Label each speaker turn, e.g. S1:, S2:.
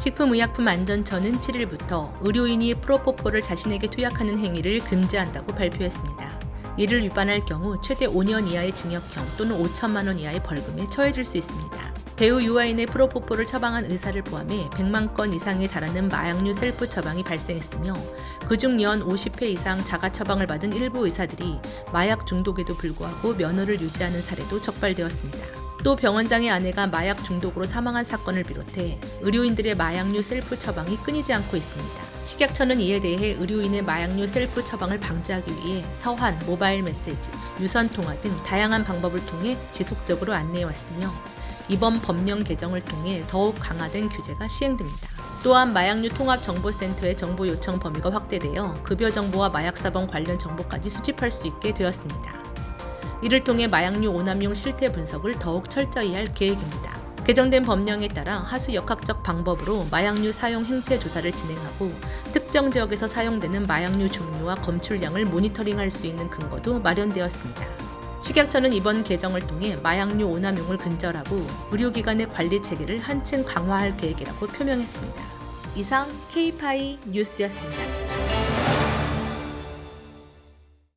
S1: 식품의약품안전처는 7일부터 의료인이 프로포폴을 자신에게 투약하는 행위를 금지한다고 발표했습니다. 이를 위반할 경우 최대 5년 이하의 징역형 또는 5천만 원 이하의 벌금에 처해질 수 있습니다. 배우 유아인의 프로포폴을 처방한 의사를 포함해 100만 건 이상에 달하는 마약류 셀프 처방이 발생했으며 그중 연 50회 이상 자가 처방을 받은 일부 의사들이 마약 중독에도 불구하고 면허를 유지하는 사례도 적발되었습니다. 또 병원장의 아내가 마약 중독으로 사망한 사건을 비롯해 의료인들의 마약류 셀프 처방이 끊이지 않고 있습니다. 식약처는 이에 대해 의료인의 마약류 셀프 처방을 방지하기 위해 서한, 모바일 메시지, 유선 통화 등 다양한 방법을 통해 지속적으로 안내해 왔으며 이번 법령 개정을 통해 더욱 강화된 규제가 시행됩니다. 또한 마약류 통합정보센터의 정보 요청 범위가 확대되어 급여 정보와 마약 사범 관련 정보까지 수집할 수 있게 되었습니다. 이를 통해 마약류 오남용 실태 분석을 더욱 철저히 할 계획입니다. 개정된 법령에 따라 하수 역학적 방법으로 마약류 사용 행태 조사를 진행하고 특정 지역에서 사용되는 마약류 종류와 검출량을 모니터링할 수 있는 근거도 마련되었습니다. 식약처는 이번 개정을 통해 마약류 오남용을 근절하고 의료기관의 관리 체계를 한층 강화할 계획이라고 표명했습니다. 이상 K-파이 뉴스였습니다.